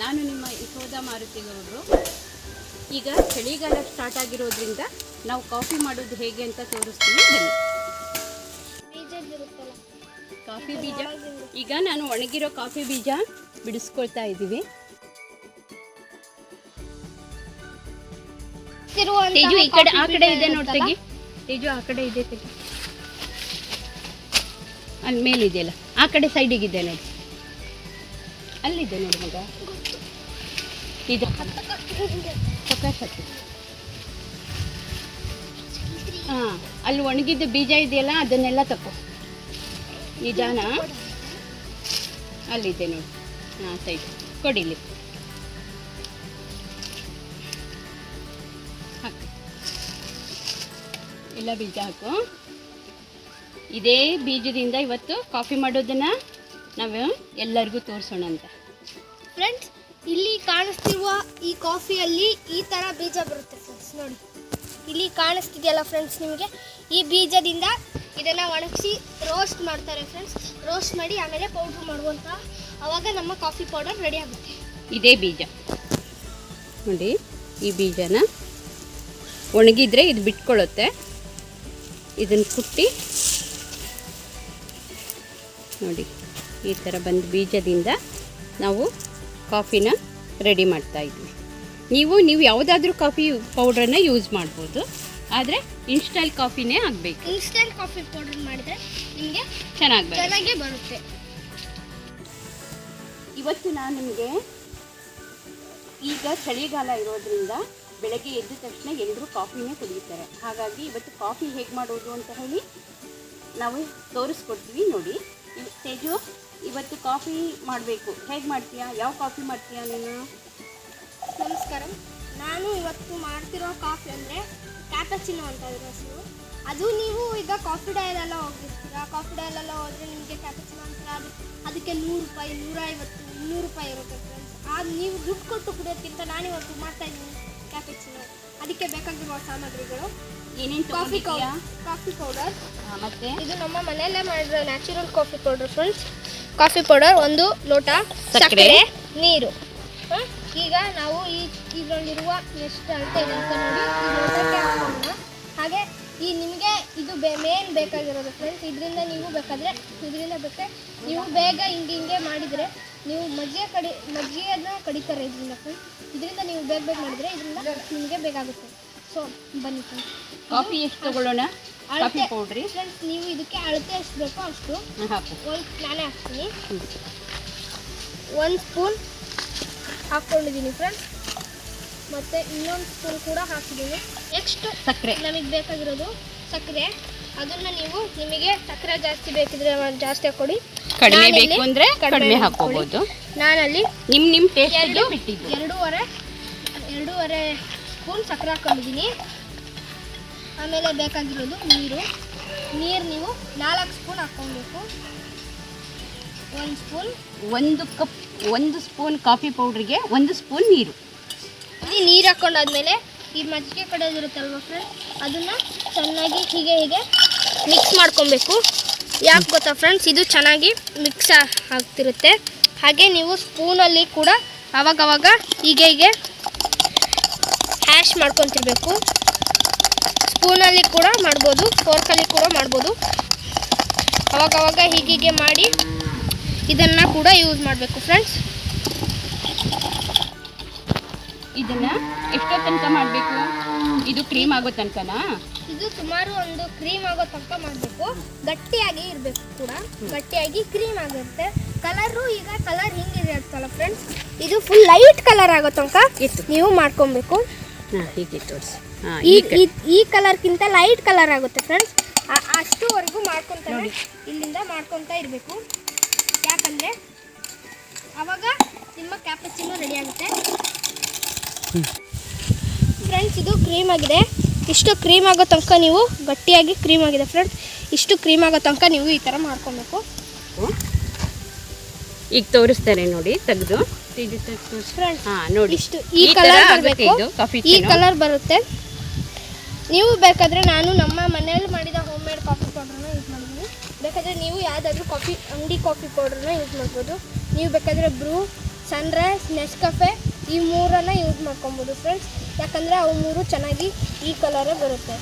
ನಾನು ನಿಮ್ಮ ಯಶೋಧ ಮಾರುತಿಗೌಡರು. ಈಗ ಚಳಿಗಾಲ ಸ್ಟಾರ್ಟ್ ಆಗಿರೋದ್ರಿಂದ ನಾವು ಕಾಫಿ ಮಾಡೋದು ಹೇಗೆ ಅಂತ ತೋರಿಸ್ತೀನಿ. ಬನ್ನಿ. ಕಾಫಿ ಬೀಜ. ಈಗ ನಾನು ಒಣಗಿರೋ ಕಾಫಿ ಬೀಜ ಬಿಡಿಸ್ಕೊಳ್ತಾ ಇದ್ದೀವಿ. ತೇಜು, ಈ ಕಡೆ, ಆ ಕಡೆ ಇದೆ ನೋಡಿ ತೆಗಿ. ತೇಜು, ಆ ಕಡೆ ಇದೆ ತೆಗಿ. ಅಲ್ಲಿ ಮೇಲಿದೆಯಲ್ಲ, ಆ ಕಡೆ ಸೈಡಿಗಿದೆ ನೋಡಿ. ಅಲ್ಲಿದೆ ನೋಡಿ ಮಗ. ಇದು. ಹಾಂ, ಅಲ್ಲಿ ಒಣಗಿದ್ದ ಬೀಜ ಇದೆಯಲ್ಲ, ಅದನ್ನೆಲ್ಲ ತಗೋ. ನಿಧಾನ. ಅಲ್ಲಿದೆ ನೋಡಿ. ಹಾಂ ಸೈಡ್ ಕೊಡಿಲಿ ಹಾಕಿ. ಎಲ್ಲ ಬೀಜ ಹಾಕು. ಇದೇ ಬೀಜದಿಂದ ಇವತ್ತು ಕಾಫಿ ಮಾಡೋದನ್ನ ನಾವು ಎಲ್ಲರಿಗೂ ತೋರಿಸೋಣ ಅಂತ ಫ್ರೆಂಡ್ಸ್ ಇಲ್ಲಿ ಕಾಣಿಸ್ತಿರುವ ಈ ಕಾಫಿಯಲ್ಲಿ ಈ ಥರ ಬೀಜ ಬರುತ್ತೆ ಫ್ರೆಂಡ್ಸ್ ನೋಡಿ. ಇಲ್ಲಿ ಕಾಣಿಸ್ತಿದೆಯಲ್ಲ ಫ್ರೆಂಡ್ಸ್ ನಿಮಗೆ? ಈ ಬೀಜದಿಂದ ಇದನ್ನು ಒಣಗಿಸಿ ರೋಸ್ಟ್ ಮಾಡ್ತಾರೆ ಫ್ರೆಂಡ್ಸ್ ರೋಸ್ಟ್ ಮಾಡಿ ಆಮೇಲೆ ಪೌಡ್ರ್ ಮಾಡುವಂತ ಆವಾಗ ನಮ್ಮ ಕಾಫಿ ಪೌಡರ್ ರೆಡಿ ಆಗುತ್ತೆ. ಇದೇ ಬೀಜ. ನೋಡಿ, ಈ ಬೀಜನ ಒಣಗಿದ್ರೆ ಇದು ಬಿಟ್ಕೊಳ್ಳುತ್ತೆ ಇದನ್ನು ಕುಟ್ಟಿ, ನೋಡಿ, ಈ ಥರ ಬಂದು ಬೀಜದಿಂದ ನಾವು ಕಾಫಿನ ರೆಡಿ ಮಾಡ್ತಾ ಇದ್ವಿ. ನೀವು ನೀವು ಯಾವುದಾದ್ರೂ ಕಾಫಿ ಪೌಡ್ರನ್ನ ಯೂಸ್ ಮಾಡ್ಬೋದು. ಆದರೆ ಇನ್ಸ್ಟಲ್ ಕಾಫಿನೇ ಆಗಬೇಕು. ಇನ್ಸ್ಟಲ್ ಕಾಫಿ ಪೌಡರ್ ಮಾಡಿದ್ರೆ ನಿಮಗೆ ಚೆನ್ನಾಗಿ ಬರುತ್ತೆ. ಚೆನ್ನಾಗೇ ಬರುತ್ತೆ. ಇವತ್ತು ನಾನು ನಿಮಗೆ ಈಗ ಚಳಿಗಾಲ ಇರೋದ್ರಿಂದ ಬೆಳಗ್ಗೆ ಎದ್ದ ತಕ್ಷಣ ಎಲ್ಲರೂ ಕಾಫಿನೇ ಕುಡಿಯುತ್ತಾರೆ ಹಾಗಾಗಿ ಇವತ್ತು ಕಾಫಿ ಹೇಗೆ ಮಾಡೋದು ಅಂತ ಹೇಳಿ ನಾವು ತೋರಿಸ್ಕೊಡ್ತೀವಿ ನೋಡಿ. ತೇಜು ಇವತ್ತು ಕಾಫಿ ಮಾಡಬೇಕು. ಹೇಗೆ ಮಾಡ್ತೀಯಾ? ಯಾವ ಕಾಫಿ ಮಾಡ್ತೀಯಾ ನೀನು? ನಮಸ್ಕಾರ. ನಾನು ಇವತ್ತು ಮಾಡ್ತಿರೋ ಕಾಫಿ ಅಂದರೆ ಕ್ಯಾಪಚಿನೋ ಅಂತ ಇರೋ ಹೆಸರು. ಅದು ನೀವು ಈಗ ಕಾಫಿ ಡೈಲೆಲ್ಲ ಹೋಗಿರ್ತೀರಾ? ಕಾಫಿ ಡೈಲೆಲ್ಲ ಹೋದರೆ ನಿಮಗೆ ಕ್ಯಾಪಚಿನೋ ಅಂತ ಅದು ಅದಕ್ಕೆ ನೂರು ರೂಪಾಯಿ ನೂರೈವತ್ತು ಇನ್ನೂರು ರೂಪಾಯಿ ಇರುತ್ತೆ ಫ್ರೆಂಡ್ಸ್ ಅದು ನೀವು ದುಡ್ಡು ಕೊಟ್ಟು ಕುಡಿಯೋದಕ್ಕಿಂತ ನಾನು ಇವತ್ತು ಮಾಡ್ತಾ ಇದ್ದೀನಿ ಕ್ಯಾಪಚಿನೋ. ಅದಕ್ಕೆ ಬೇಕಾಗಿರುವ ಸಾಮಗ್ರಿಗಳು. ಏನೇನು ಕಾಫಿ ಕಾಫಿ ಪೌಡರ್. ಮತ್ತೆ? ಇದು ನಮ್ಮ ಮನೆಯಲ್ಲೇ ಮಾಡಿರೋ natural coffee powder friends coffee powder ಒಂದು ಲೋಟ ಸಕ್ಕರೆ. ನೀರು. ಹ? ಈಗ ನಾವು ಈ ಇದರಲ್ಲಿರುವ ಎಷ್ಟು ಅಳತೆ ಇದೆ ಅಂತ ನೋಡಿ. ಈ ಲೋಟಕ್ಕೆ ಹಾಕೋಣ. ಹಾಗೆ ಈ ನಿಮಗೆ ಇದು ಬೇ ಮೇನ್ ಬೇಕಾಗಿರೋದು ಫ್ರೆಂಡ್ಸ್ ಇದರಿಂದ ನೀವು ಬೇಕಾದರೆ ಇದರಿಂದ ಬೇಕೆ ನೀವು ಬೇಗ ಹಿಂಗೆ ಹಿಂಗೆ ಮಾಡಿದರೆ ನೀವು ಮಜ್ಜಿಗೆ ಕಡಿ ಮಜ್ಜಿಗೆಯನ್ನು ಕಡಿತಾರೆ ಇದರಿಂದ ಫ್ರೆಂಡ್ಸ್ ಇದರಿಂದ ನೀವು ಬೇಗ ಬೇಗ ಮಾಡಿದರೆ ಇದರಿಂದ ನಿಮಗೆ ಬೇಕಾಗುತ್ತೆ. ಸೊ ಬನ್ನಿ ಫ್ರೆಂಡ್ಸ್ ಕಾಫಿ ಎಷ್ಟು ತಗೊಳ್ಳೋಣ? Coffee powdery. ಫ್ರೆಂಡ್ಸ್ ನೀವು ಇದಕ್ಕೆ ಅಳತೆ ಎಷ್ಟು ಬೇಕೋ ಅಷ್ಟು ಹಾಕು. ಒಂದು ನಾನೇ ಹಾಕ್ತೀನಿ. ಒಂದು ಸ್ಪೂನ್ ಹಾಕ್ಕೊಂಡಿದ್ದೀನಿ ಫ್ರೆಂಡ್ಸ್. ಮತ್ತು ಇನ್ನೊಂದು ಸ್ಪೂನ್ ಕೂಡ ಹಾಕಿದ್ದೀನಿ ನೆಕ್ಸ್ಟ್ ಸಕ್ಕರೆ. ನಮಗೆ ಬೇಕಾಗಿರೋದು ಸಕ್ಕರೆ. ಅದನ್ನು ನೀವು ನಿಮಗೆ ಸಕ್ಕರೆ ಜಾಸ್ತಿ ಬೇಕಿದ್ರೆ ಜಾಸ್ತಿ ಹಾಕ್ಕೊಡಿ. ಕಡಿಮೆ ಬೇಕು ಅಂದರೆ ಕಡಿಮೆ. ಹಾಕೋಬೋದು ನಾನಲ್ಲಿ ನಿಮ್ಮ ನಿಮ್ಮ ಟೇಸ್ಟ್ ಬಿಟ್ಟಿದ್ದು. ಎರಡೂವರೆ ಎರಡೂವರೆ ಸ್ಪೂನ್ ಸಕ್ಕರೆ ಹಾಕ್ಕೊಂಡಿದ್ದೀನಿ. ಆಮೇಲೆ ಬೇಕಾಗಿರೋದು ನೀರು. ನೀರು ನೀವು ನಾಲ್ಕು ಸ್ಪೂನ್ ಹಾಕ್ಕೊಬೇಕು. ಒಂದು ಸ್ಪೂನ್. ಒಂದು ಕಪ್ ಒಂದು ಸ್ಪೂನ್ ಕಾಫಿ ಪೌಡ್ರಿಗೆ ಒಂದು ಸ್ಪೂನ್ ನೀರು. ನೀರು ಹಾಕ್ಕೊಂಡಾದ್ಮೇಲೆ ಈ ಮಜ್ಜಿಗೆ ಕಡೆಯೋದಿರುತ್ತಲ್ವ ಫ್ರೆಂಡ್ ಅದನ್ನು ಚೆನ್ನಾಗಿ ಹೀಗೆ ಹೀಗೆ ಮಿಕ್ಸ್ ಮಾಡ್ಕೊಬೇಕು. ಯಾಕೆ ಗೊತ್ತಾ ಫ್ರೆಂಡ್ಸ್ ಇದು ಚೆನ್ನಾಗಿ ಮಿಕ್ಸ್ ಆಗ್ತಿರುತ್ತೆ. ಹಾಗೆ ನೀವು ಸ್ಪೂನಲ್ಲಿ ಕೂಡ ಅವಾಗವಾಗ ಹೀಗೆ ಹೀಗೆ ಹ್ಯಾಶ್ ಮಾಡ್ಕೊತಿರ್ಬೇಕು. ಸ್ಪೂನಲ್ಲಿ ಕೂಡ ಮಾಡ್ಬೋದು ಫೋರ್ಕಲ್ಲಿ ಕೂಡ ಮಾಡ್ಬೋದು. ಅವಾಗವಾಗ ಹೀಗೀಗೆ ಮಾಡಿ ಇದನ್ನು ಕೂಡ ಯೂಸ್ ಮಾಡಬೇಕು ಫ್ರೆಂಡ್ಸ್ ಇದನ್ನು ಎಷ್ಟೋ ತನಕ ಮಾಡಬೇಕು? ಇದು ಕ್ರೀಮ್ ಆಗೋ ತನಕನಾ? ಇದು ಸುಮಾರು ಒಂದು ಕ್ರೀಮ್ ಆಗೋ ತನಕ ಮಾಡಬೇಕು. ಗಟ್ಟಿಯಾಗಿ ಇರಬೇಕು ಕೂಡ. ಗಟ್ಟಿಯಾಗಿ ಕ್ರೀಮ್ ಆಗಿರುತ್ತೆ. ಕಲರು ಈಗ ಕಲರ್ ಹಿಂಗಿದೆ ಅಂತಲ್ಲ ಫ್ರೆಂಡ್ಸ್ ಇದು ಫುಲ್ ಲೈಟ್ ಕಲರ್ ಆಗೋ ತನಕ ನೀವು ಮಾಡ್ಕೊಬೇಕು. ಹಾಂ ಹೀಗೆ ತೋರಿಸಿ. ಈ ಈ- ಕಲರ್ಗಿಂತ ಲೈಟ್ ಕಲರ್ ಆಗುತ್ತೆ ಫ್ರೆಂಡ್ಸ್ ಅಷ್ಟುವರೆಗೂ ಮಾಡ್ಕೊತಾರೆ ಇಲ್ಲಿಂದ ಮಾಡ್ಕೊತಾ ಇರಬೇಕು. ಯಾಕಂದ್ರೆ ಅವಾಗ ನಿಮ್ಮ ಕ್ಯಾಪಚಿನೋ ರೆಡಿ ಆಗುತ್ತೆ. ಫ್ರೆಂಡ್ಸ್ ಇದು ಕ್ರೀಮ್ ಆಗಿದೆ. ಇಷ್ಟು ಕ್ರೀಮ್ ಆಗೋ ತನಕ ನೀವು ಗಟ್ಟಿಯಾಗಿ ಕ್ರೀಮ್ ಆಗಿದೆ ಫ್ರೆಂಡ್ಸ್ ಇಷ್ಟು ಕ್ರೀಮ್ ಆಗೋ ತನಕ ನೀವು ಈ ಥರ ಮಾಡ್ಕೊಬೇಕು. ಈಗ ತೋರಿಸ್ತಾರೆ ನೋಡಿ ತೆಗೆದು. ಫ್ರೆಂಡ್ಸ್ ಹಾಂ ನೋಡಿ. ಇಷ್ಟು ಈ ಕಲರ್ ಬರಬೇಕು. ಈ ಕಲರ್ ಬರುತ್ತೆ. ನೀವು ಬೇಕಾದರೆ ನಾನು ನಮ್ಮ ಮನೆಯಲ್ಲಿ ಮಾಡಿದ ಹೋಮ್ ಮೇಡ್ ಕಾಫಿ ಪೌಡ್ರನ್ನ ಯೂಸ್ ಮಾಡಿದ್ದೀನಿ ಬೇಕಾದರೆ ನೀವು ಯಾವುದಾದ್ರೂ ಕಾಫಿ ಅಂಗಡಿ ಕಾಫಿ ಪೌಡ್ರನ್ನ ಯೂಸ್ ಮಾಡ್ಬೋದು. ನೀವು ಬೇಕಾದರೆ ಬ್ರೂ ಸನ್ರೈಸ್ ನೆಸ್ಕಫೆ ಈ ಮೂರನ್ನು ಯೂಸ್ ಮಾಡ್ಕೊಬೋದು ಫ್ರೆಂಡ್ಸ್ ಯಾಕಂದರೆ ಅವು ಮೂರು ಚೆನ್ನಾಗಿ ಈ ಕಲರೇ ಬರುತ್ತೆ.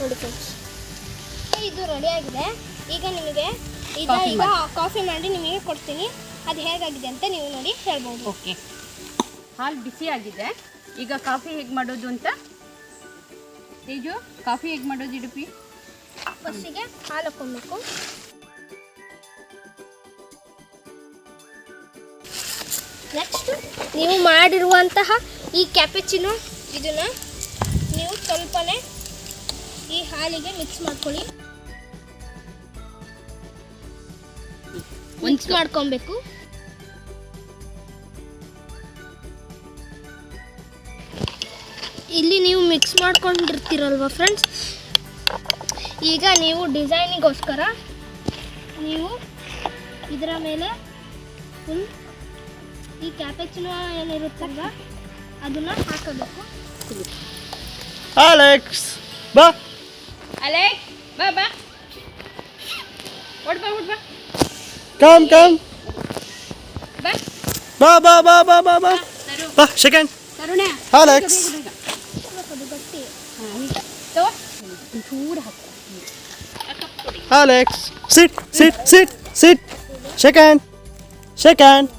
ನೋಡಿ ಫ್ರೆಂಡ್ಸ್ ಇದು ರೆಡಿಯಾಗಿದೆ ಈಗ ನಿಮಗೆ ಈಗ ಈಗ ಕಾಫಿ ಮಾಡಿ ನಿಮಗೆ ಕೊಡ್ತೀನಿ. ಅದು ಹೇಗಾಗಿದೆ ಅಂತ ನೀವು ನೋಡಿ ಹೇಳ್ಬೋದು. ಓಕೆ ಹಾಲು ಬಿಸಿ ಆಗಿದೆ ಈಗ ಕಾಫಿ ಹೇಗೆ ಮಾಡೋದು ಅಂತ ತೇಜು ಕಾಫಿ ಹೇಗೆ ಮಾಡೋದು ಇಡುಪಿ ಫಸ್ಟಿಗೆ ಹಾಲು ಹಾಕ್ಕೊಬೇಕು ನೆಕ್ಸ್ಟ್ ನೀವು ಮಾಡಿರುವಂತಹ ಈ ಕ್ಯಾಪೆಚಿನೋ ಇದನ್ನು ನೀವು ಸ್ವಲ್ಪನೇ ಈ ಹಾಲಿಗೆ ಮಿಕ್ಸ್ ಮಾಡ್ಕೊಳ್ಳಿ. ಮಿಕ್ಸ್ ಮಾಡ್ಕೊಬೇಕು. ಇಲ್ಲಿ ನೀವು ಮಿಕ್ಸ್ ಮಾಡ್ಕೊಂಡಿರ್ತೀರಲ್ವ ಫ್ರೆಂಡ್ಸ್ ಈಗ ನೀವು ಡಿಸೈನಿಗೋಸ್ಕರ ನೀವು ಇದರ ಮೇಲೆ ಫುಲ್ ಈ ಕ್ಯಾಪೆಚಿನ ಏನಿರುತ್ತಲ್ವ ಅದನ್ನು ಹಾಕಬೇಕು. ಅಲೆಕ್ಸ್ ಬಾ. ಅಲೆಕ್ಸ್ ಬಾ ಬಾ. ಓಡ್ ಬಾ ಕಮ್ ಬಾ. ಬಾ. ಬಾ ಬಾ ಬಾ ಬಾ ಬಾ second Alex Alex! Sit, sit, sit, sit! Second! Second!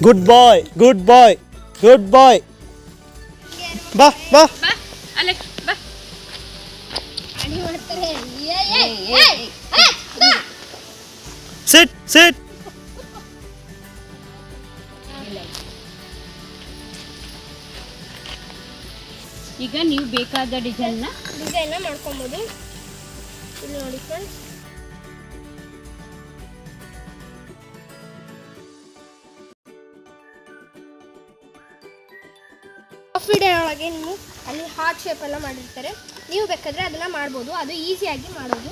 Good boy, good boy, good boy! Ba, ba! ಬಾ ಅಲೆಕ್ಸ್ ಬಾ ಅಡಿ ಮಾಡ್ತಾರೆ ಏ, ಏ, ಏಯ್, ಏ, ಏಯ್, ಏ, ಬಾ. Sit, sit! ಈಗ ನೀವು ಬೇಕಾದ ಡಿಸೈನ್ನ ಡಿಸೈನ್ನ ಮಾಡ್ಕೊಬೋದು. ಇಲ್ಲಿ ನೋಡಿ ಫ್ರೆಂಡ್ಸ್ ಒಳಗೆ ನೀವು ಅಲ್ಲಿ ಹಾರ್ಟ್ ಶೇಪ್ ಎಲ್ಲ ಮಾಡಿರ್ತಾರೆ. ನೀವು ಬೇಕಾದ್ರೆ ಅದನ್ನ ಮಾಡ್ಬೋದು. ಅದು ಈಸಿಯಾಗಿ ಮಾಡೋದು.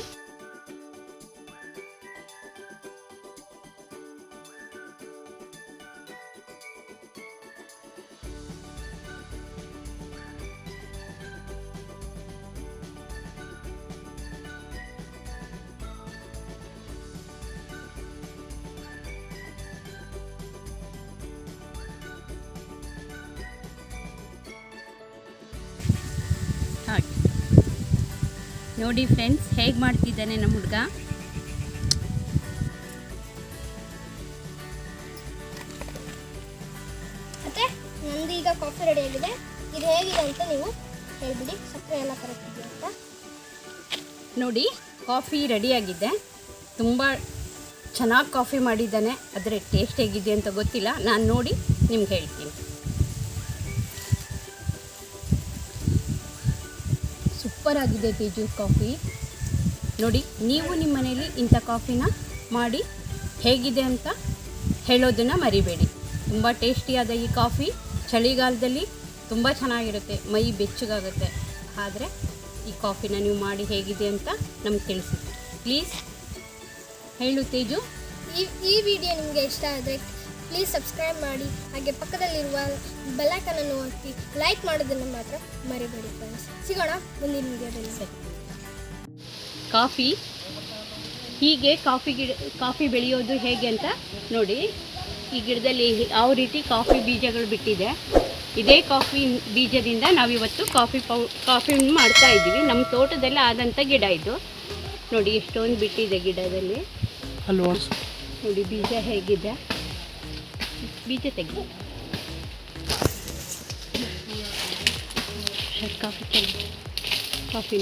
ಹಾಗೆ. ನೋಡಿ ಫ್ರೆಂಡ್ಸ್ ಹೇಗೆ ಮಾಡ್ತಿದ್ದಾನೆ ನಮ್ಮ ಹುಡುಗ? ಮತ್ತೆ ನಂದು ಈಗ ಕಾಫಿ ರೆಡಿ ಆಗಿದೆ. ಇದು ಹೇಗಿದೆ ಅಂತ ನೀವು ಹೇಳ್ಬಿಡಿ. ಸಕ್ಕರೆ ಎಲ್ಲ ಕರೆಕ್ಟಿದೆ ಅಂತ. ನೋಡಿ ಕಾಫಿ ರೆಡಿಯಾಗಿದೆ ತುಂಬ ಚೆನ್ನಾಗಿ ಕಾಫಿ ಮಾಡಿದ್ದಾನೆ. ಅದರ ಟೇಸ್ಟ್ ಹೇಗಿದೆ ಅಂತ ಗೊತ್ತಿಲ್ಲ. ನಾನು ನೋಡಿ ನಿಮ್ಗೆ ಹೇಳ್ತೀನಿ. ಸೂಪರ್ ಆಗಿದೆ ತೇಜು ಕಾಫಿ. ನೋಡಿ, ನೀವು ನಿಮ್ಮ ಮನೆಯಲ್ಲಿ ಇಂಥ ಕಾಫಿನ ಮಾಡಿ ಹೇಗಿದೆ ಅಂತ ಹೇಳೋದನ್ನು ಮರಿಬೇಡಿ. ತುಂಬ ಟೇಸ್ಟಿಯಾದ ಈ ಕಾಫಿ ಚಳಿಗಾಲದಲ್ಲಿ ತುಂಬ ಚೆನ್ನಾಗಿರುತ್ತೆ, ಮೈ ಬೆಚ್ಚಗಾಗುತ್ತೆ. ಆದರೆ ಈ ಕಾಫಿನ ನೀವು ಮಾಡಿ ಹೇಗಿದೆ ಅಂತ ನಮ್ಗೆ ತಿಳಿಸಿ ಪ್ಲೀಸ್ ಹೇಳು ತೇಜು. ಈ ಈ ವಿಡಿಯೋ ನಿಮಗೆ ಇಷ್ಟ ಆದರೆ ಪ್ಲೀಸ್ ಸಬ್ಸ್ಕ್ರೈಬ್ ಮಾಡಿ. ಹಾಗೆ ಪಕ್ಕದಲ್ಲಿರುವ ಬೆಲ್ಲೈಕನನ್ನು ಒತ್ತಿ ಲೈಕ್ ಮಾಡೋದನ್ನು ಮಾತ್ರ ಮರಿಬೇಡಿ ಫ್ರೆಂಡ್ಸ್ ಸಿಗೋಣ ಮುಂದಿನ ವಿಡಿಯೋದಲ್ಲಿ ಸರಿ. ಕಾಫಿ? ಹೀಗೆ ಕಾಫಿ ಗಿಡ ಕಾಫಿ ಬೆಳೆಯೋದು ಹೇಗೆ ಅಂತ ನೋಡಿ. ಈ ಗಿಡದಲ್ಲಿ ಯಾವ ರೀತಿ ಕಾಫಿ ಬೀಜಗಳು ಬಿಟ್ಟಿದೆ. ಇದೇ ಕಾಫಿ ಬೀಜದಿಂದ ನಾವಿವತ್ತು ಕಾಫಿ ಪೌ ಕಾಫಿ ಮಾಡ್ತಾ ಇದ್ದೀವಿ. ನಮ್ಮ ತೋಟದಲ್ಲಿ ಆದಂಥ ಗಿಡ ಇದು. ನೋಡಿ ಎಷ್ಟೊಂದು ಬಿಟ್ಟಿದೆ ಗಿಡದಲ್ಲಿ. ಹಲೋ ನೋಡಿ ಬೀಜ ಹೇಗಿದೆ. ಬೀಜ ತೆಗಿ ಕಾಫಿ ಚೆಲ್ಲಿ ಕಾಫಿ